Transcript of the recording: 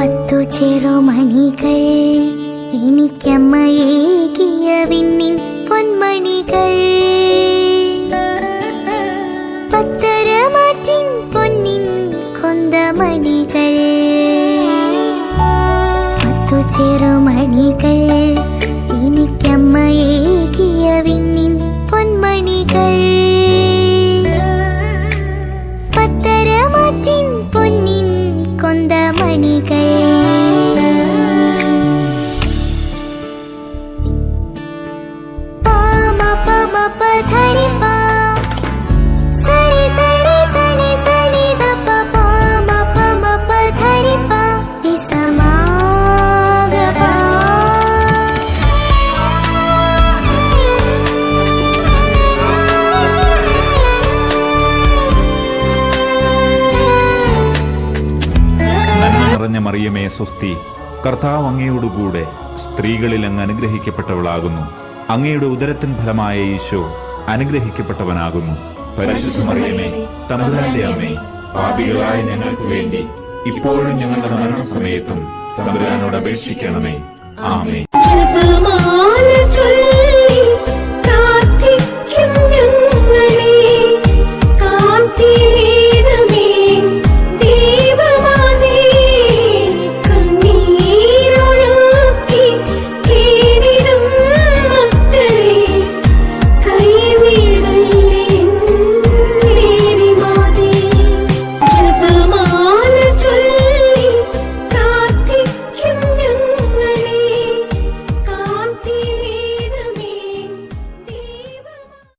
പത്തു ചെറുമണികൾ. എനിക്കമ്മയേകിയ വിണ്ണിൻ പൊന്മണികൾ. പത്തരമാറ്റിൻ പൊന്നിൻ കൊന്തമണികൾ. പത്തു ചെറുമണികൾ. മറിയമേ സ്വസ്തി. കർത്താവ് അങ്ങയോടുകൂടെ സ്ത്രീകളിൽ അങ്ങ് അനുഗ്രഹിക്കപ്പെട്ടവളാകുന്നു. അങ്ങയുടെ ഉദരത്തിൻ ഫലമായ ഈശോ അനുഗ്രഹിക്കപ്പെട്ടവനാകുന്നു. തമ്പുരാന്റെ അമ്മേ പാപികളായ ഞങ്ങൾക്ക് വേണ്ടി ഇപ്പോഴും ഞങ്ങളുടെ മരണസമയത്തും തമ്പുരാനോട് അപേക്ഷിക്കണമേ. ആമേ പ്രാർത്ഥിക്കും